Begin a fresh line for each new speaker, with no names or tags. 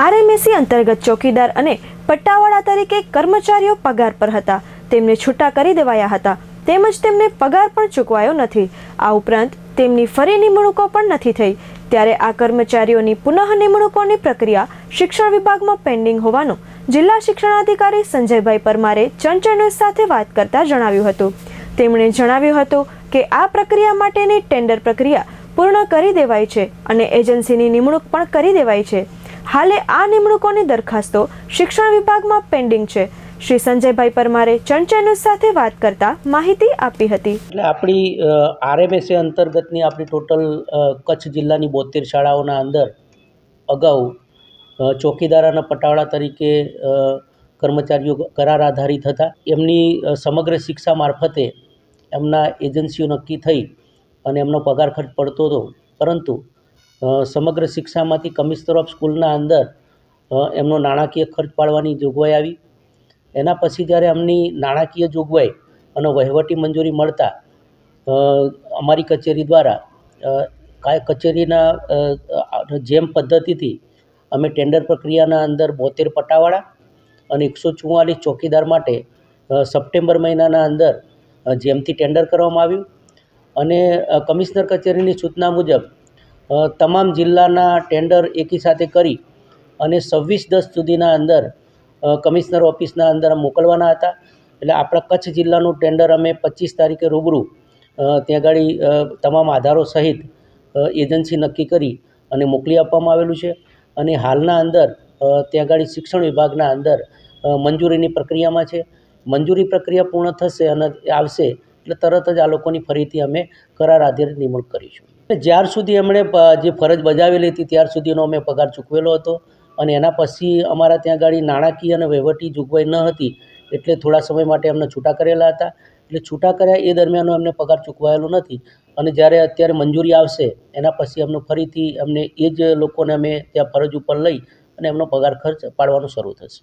આરએમએસી અંતર્ગત ચોકીદાર અને પટ્ટાવાળા તરીકે કર્મચારીઓ પગાર પર હતા. તેમને છૂટા કરી દેવાયા હતા. તેમજ તેમને પગાર પણ ચૂકવાયો નથી. આ ઉપરાંત તેમની ફરી નિમણૂકો પણ નથી થઈ. ત્યારે આ કર્મચારીઓની પુનઃ નિમણૂકોની પ્રક્રિયા શિક્ષણ વિભાગમાં પેન્ડિંગ હોવાનું જિલ્લા શિક્ષણાધિકારી સંજયભાઈ પરમારે ચંચળ સાથે વાત કરતા જણાવ્યું હતું. તેમણે જણાવ્યું હતું કે આ પ્રક્રિયા માટેની ટેન્ડર પ્રક્રિયા પૂર્ણ કરી દેવાઈ છે અને એજન્સીની નિમણૂક પણ કરી દેવાઈ છે. હાલે આ નિમણૂકોની દરખાસ્તો શિક્ષણ વિભાગમાં પેન્ડિંગ છે. શ્રી સંજયભાઈ પરમારે ચંચળ ન્યૂઝ સાથે વાત કરતા માહિતી આપી હતી.
એટલે આપણી આરએમએસએ અંતર્ગતની આપણી ટોટલ કચ્છ જિલ્લાની બોતેર શાળાઓના અંદર અગાઉ ચોકીદારાના પટાવાળા તરીકે કર્મચારીઓ કરાર આધારિત હતા. એમની સમગ્ર શિક્ષા મારફતે એમના એજન્સીઓ નક્કી થઈ અને એમનો પગાર ખર્ચ પડતો હતો. પરંતુ સમગ્ર શિક્ષામાંથી કમિશનર ઓફ સ્કૂલના અંદર એમનો નાણાકીય ખર્ચ પાડવાની જોગવાઈ આવી. એના પછી જ્યારે એમની નાણાકીય જોગવાઈ અને વહીવટી મંજૂરી મળતા અમારી કચેરી દ્વારા કચેરીના જેમ પદ્ધતિથી અમે ટેન્ડર પ્રક્રિયાના અંદર બોતેર પટાવાળા અને એકસો ચુમ્માલીસ ચોકીદાર માટે સપ્ટેમ્બર મહિનાના અંદર જેમથી ટેન્ડર કરવામાં આવ્યું. અને કમિશનર કચેરીની સૂચના મુજબ તમામ જિલ્લાના ટેન્ડર એકી સાથે કરી અને છવ્વીસ દસ સુધીના અંદર કમિશનર ઓફિસના અંદર મોકલવાના હતા. એટલે આપણા કચ્છ જિલ્લાનું ટેન્ડર અમે પચીસ તારીખે રૂબરૂ ત્યાં આગળ તમામ આધારો સહિત એજન્સી નક્કી કરી અને મોકલી આપવામાં આવેલું છે. અને હાલના અંદર ત્યાં આગળ શિક્ષણ વિભાગના અંદર મંજૂરીની પ્રક્રિયામાં છે. મંજૂરી પ્રક્રિયા પૂર્ણ થશે અને આવશે, એટલે તરત જ આ લોકોની ફરીથી અમે કરાર આધારિત નિમણૂક કરીશું. જ્યાર સુધી એમણે જે ફરજ બજાવેલી હતી, ત્યાર સુધીનો અમે પગાર ચૂકવેલો હતો. અને એના પછી અમારા ત્યાં ગાડી નાણાકીય અને વહીવટી જોગવાઈ ન હતી, એટલે થોડા સમય માટે એમને છૂટા કરેલા હતા. એટલે છૂટા કર્યા એ દરમિયાન એમને પગાર ચૂકવાયેલો નથી. અને જ્યારે અત્યારે મંજૂરી આવશે, એના પછી એમનું ફરીથી અમને એ જ લોકોને અમે ત્યાં ફરજ ઉપર લઈ અને એમનો પગાર ખર્ચ પાડવાનું શરૂ થશે.